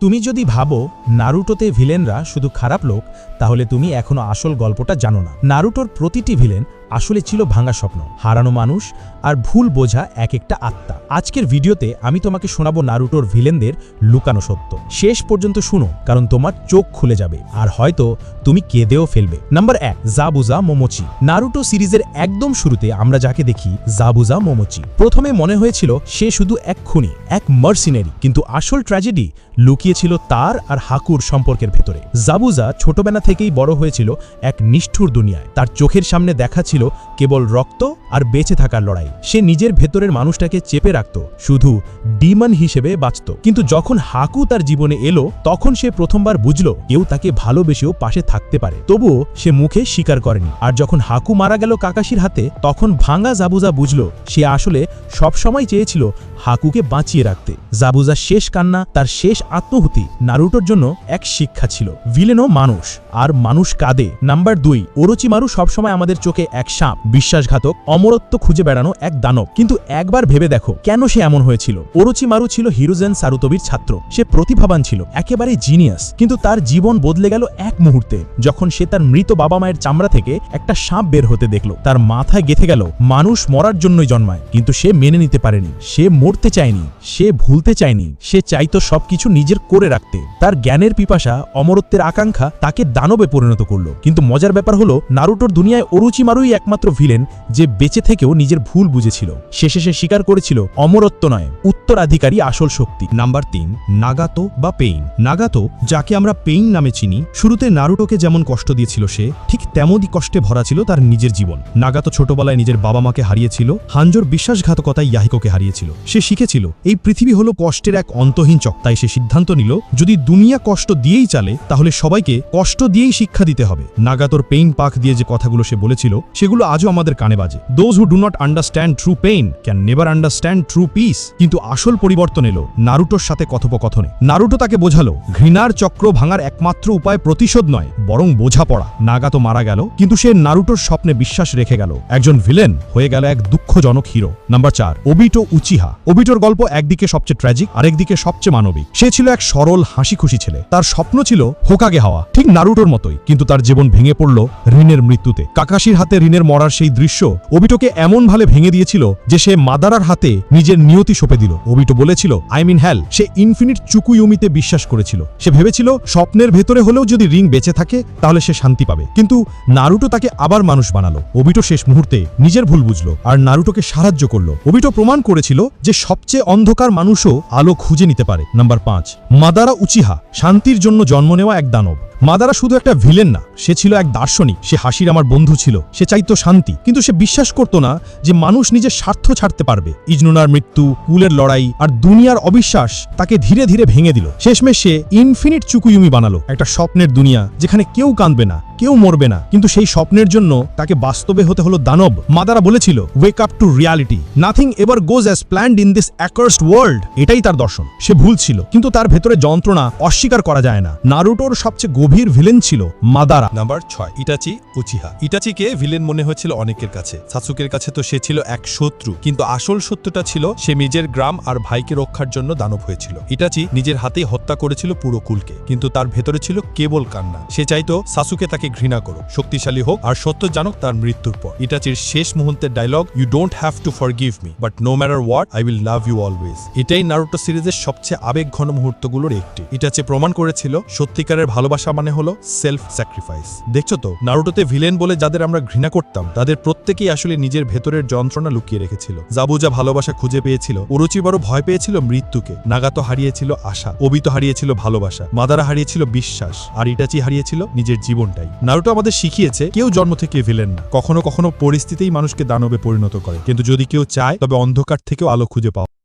তুমি যদি ভাবো নারুটোতে ভিলেনরা শুধু খারাপ লোক, তাহলে তুমি এখনও আসল গল্পটা জানো না। নারুটোর প্রতিটি ভিলেন আসলে ছিল ভাঙা স্বপ্ন, হারানো মানুষ আর ভুল বোঝা এক একটা আত্মা। আজকের ভিডিওতে আমি তোমাকে শোনাবো নারুটোর ভিলেনদের লুকানো সত্য। শেষ পর্যন্ত শুনো, কারণ তোমার চোখ খুলে যাবে, আর হয়তো তুমি কেঁদেও ফেলবে। নাম্বার এক, জাবুজা মোমোচি। নারুটো সিরিজের একদম শুরুতে আমরা যাকে দেখি, জাবুজা মোমোচি। প্রথমে মনে হয়েছিল সে শুধু এক খুনি, এক মার্সিনারি, কিন্তু আসল ট্র্যাজেডি লুকিয়েছিল তার আর হাকুর সম্পর্কের ভেতরে। জাবুজা ছোটবেলা থেকেই বড় হয়েছিল এক নিষ্ঠুর দুনিয়ায়। তার চোখের সামনে দেখা ছিল কেবল রক্ত আর বেঁচে থাকার লড়াই। সে নিজের ভেতরের মানুষটাকে চেপে রাখত, শুধু ডিমন হিসেবে বাঁচত। কিন্তু যখন হাকু তার জীবনে এলো, তখন সে প্রথমবার বুঝল কেউ তাকে ভালোবেসেও পাশে থাকতে পারে। তবুও সে মুখে স্বীকার করেনি। আর যখন হাকু মারা গেল কাকাশির হাতে, তখন ভাঙা জাবুজা বুঝল সে আসলে সবসময় চেয়েছিল হাকুকে বাঁচিয়ে রাখতে। জাবুজার শেষ কান্না, তার শেষ আত্মহুতি নারুটোর জন্য এক শিক্ষা ছিল। ভিলেনও মানুষ, আর মানুষ কাঁদে। নাম্বার দুই, ওরোচিমারু সবসময় আমাদের চোখে এক সাপ, বিশ্বাসঘাতক, অমরত্ব খুঁজে বেড়ানো এক দানব। কিন্তু একবার ভেবে দেখো, কেন সে এমন হয়েছিল? ওরোচিমারু ছিল হিরোজেন সারুতবির ছাত্র। সে প্রতিভাবান ছিল একেবারে জিনিয়াস। কিন্তু তার জীবন বদলে গেল এক মুহূর্তে, যখন সে তার মৃত বাবা মায়ের চামড়া থেকে একটা সাপ বের হতে দেখল। তার মাথায় গেথে গেল, মানুষ মরার জন্যই জন্মায়। কিন্তু সে মেনে নিতে পারেনি। সে মরতে চায়নি, সে ভুলতে চায়নি। সে চাইতো সবকিছু নিজের করে রাখতে। তার জ্ঞানের পিপাসা, অমরত্বের আকাঙ্ক্ষা তাকে দানবে পরিণত করল। কিন্তু মজার ব্যাপার হলো, নারুটোর দুনিয়ায় অরুচিমারুই একমাত্র ভিলেন যে বেঁচে থেকেও নিজের ভুল বুঝেছিল। শেষে সে স্বীকার করেছিল, অমরত্ব নয়, উত্তরাধিকারী আসল শক্তি। নাম্বার তিন, নাগাতো বা পেইন। নাগাতো, যাকে আমরা পেইন নামে চিনি, শুরুতে নারুটোকে যেমন কষ্ট দিয়েছিল সে, ঠিক তেমনই কষ্টে ভরা ছিল তার নিজের জীবন। নাগাতো ছোটবেলায় নিজের বাবা মাকে হারিয়েছিল হাঞ্জোর বিশ্বাসঘাতকতায় ইয়াহিকোকে হারিয়েছিল। সে শিখেছিল, এই পৃথিবী হলো কষ্টের এক অন্তহীন চক, তাই সে সিদ্ধান্ত নিল, যদি দুনিয়া কষ্ট দিয়েই চালে, তাহলে সবাইকে কষ্ট দিয়েই শিক্ষা দিতে হবে। নাগাতোর পেইন পাক দিয়ে যে কথাগুলো সে বলেছিল সেগুলো আজও আমাদের কানে বাজে। Those who do not understand true pain can never understand true peace কিন্তু আসল পরিবর্তন এলো নারুটোর সাথে কথোপকথনে। নারুটো তাকে বোঝালো, ঘৃণার চক্র ভাঙার একমাত্র উপায় প্রতিশোধ নয়, বরং বোঝাপড়া। নাগাতো মারা গেল, কিন্তু সে নারুটোর স্বপ্নে বিশ্বাস রেখে গেল। একজন ভিলেন হয়ে গেল এক দুঃখজনক হিরো নাম্বার চার, ওবিটো উচিহা। ওবিটোর গল্প একদিকে সবচেয়ে ট্র্যাজিক আরেকদিকে সবচেয়ে মানবিক। সে ছিল এক সরল হাসি খুশি ছেলে। তার স্বপ্ন ছিল হোকাগে হাওয়া, ঠিক নারুটোর মতোই। কিন্তু তার জীবন ভেঙে পড়ল ঋণের মৃত্যুতে। কাকাশির হাতে ঋণের মরার সেই দৃশ্য ওবিটোকে এমন ভাবে ভেঙে দিয়েছিল যে সে মাদারার হাতে নিজের নিয়তি সঁপে দিল। ওবিটো বলেছিল, I mean Hal say infinite চুকুইউমিতে বিশ্বাস করেছিল। সে ভেবেছিল, স্বপ্নের ভেতরে হলেও যদি রিং বেঁচে থাকে, তাহলে সে শান্তি পাবে কিন্তু নারুটো তাকে আবার মানুষ বানালো। অবিটো শেষ মুহূর্তে নিজের ভুল বুঝলো আর নারুটোকে সাহায্য করল। অবিটো প্রমাণ করেছিল যে সবচেয়ে অন্ধকার মানুষও আলো খুঁজে নিতে পারে। নাম্বার পাঁচ, মাদারা উচিহা, শান্তির জন্য জন্ম নেওয়া এক দানব। মাদারা শুধু একটা ভিলেন না, সে ছিল এক দার্শনিক, সে হাসির আমার বন্ধু ছিল, সে চাইতো শান্তি, কিন্তু সে বিশ্বাস করত না যে মানুষ নিজের স্বার্থ ছাড়তে পারবে। ইজনুনার মৃত্যু, কুলের লড়াই আর দুনিয়ার অবিশ্বাস তাকে ধীরে ধীরে ভেঙে দিল। শেষমেশ সে ইনফিনিট চুকুয়ুমি বানালো, একটা স্বপ্নের দুনিয়া যেখানে কেউ কাঁদবে না কেউ মরবে না। কিন্তু সেই স্বপ্নের জন্য তাকে বাস্তবে হতে হলো দানব। মাদারা বলেছিল wake up to reality nothing ever goes as planned in this accursed world এটাই তার দর্শন। সে ভুল ছিল, কিন্তু তার ভেতরে যন্ত্রণা অস্বীকার করা যায় না। নারুটোর সবচেয়ে গভীর ভিলেন ছিল মাদারা। নাম্বার ছয়, ইটাচি উচিহা। ইটাচিকে ভিলেন মনে হয়েছিল অনেকের কাছে। সাসুকের কাছে তো সে ছিল এক শত্রু, কিন্তু আসল সত্যটা ছিল সে নিজের গ্রাম আর ভাইকে রক্ষার জন্য দানব হয়েছিল। ইটাচি নিজের হাতেই হত্যা করেছিল পুরো কুলকে, কিন্তু তার ভেতরে ছিল কেবল কান্না। সে চাইতো সাসুকে তাকে ঘৃণা করো শক্তিশালী হোক আর সত্য জানুক তার মৃত্যুর পর। ইটাচির শেষ মুহূর্তের dialogue you don't have to forgive me but no matter what I will love you always এটাই নারুটো সিরিজের সবচেয়ে আবেগ ঘন মুহূর্তগুলোর একটি। ইটাচি প্রমাণ করেছিল, সত্যিকারের ভালোবাসা মানে হলো সেলফ স্যাক্রিফাইস দেখছ তো নারুটোতে ভিলেন বলে যাদের আমরা ঘৃণা করতাম, তাদের প্রত্যেকেই আসলে নিজের ভেতরের যন্ত্রণা লুকিয়ে রেখেছিল। জাবুজা ভালোবাসা খুঁজে পেয়েছিল ওরুচিবারও ভয় পেয়েছিল মৃত্যুকে। নাগাতো হারিয়েছিল আশা অবিতো হারিয়েছিল ভালোবাসা মাদারা হারিয়েছিল বিশ্বাস, আর ইটাচি হারিয়েছিল নিজের জীবনটাই। নারুটো আমাদের শিখিয়েছে, কেউ জন্ম থেকে ভিলেন না। কখনো কখনো পরিস্থিতিই মানুষকে দানবে পরিণত করে। কিন্তু যদি কেউ চায়, তবে অন্ধকার থেকেও আলো খুঁজে পাওয়া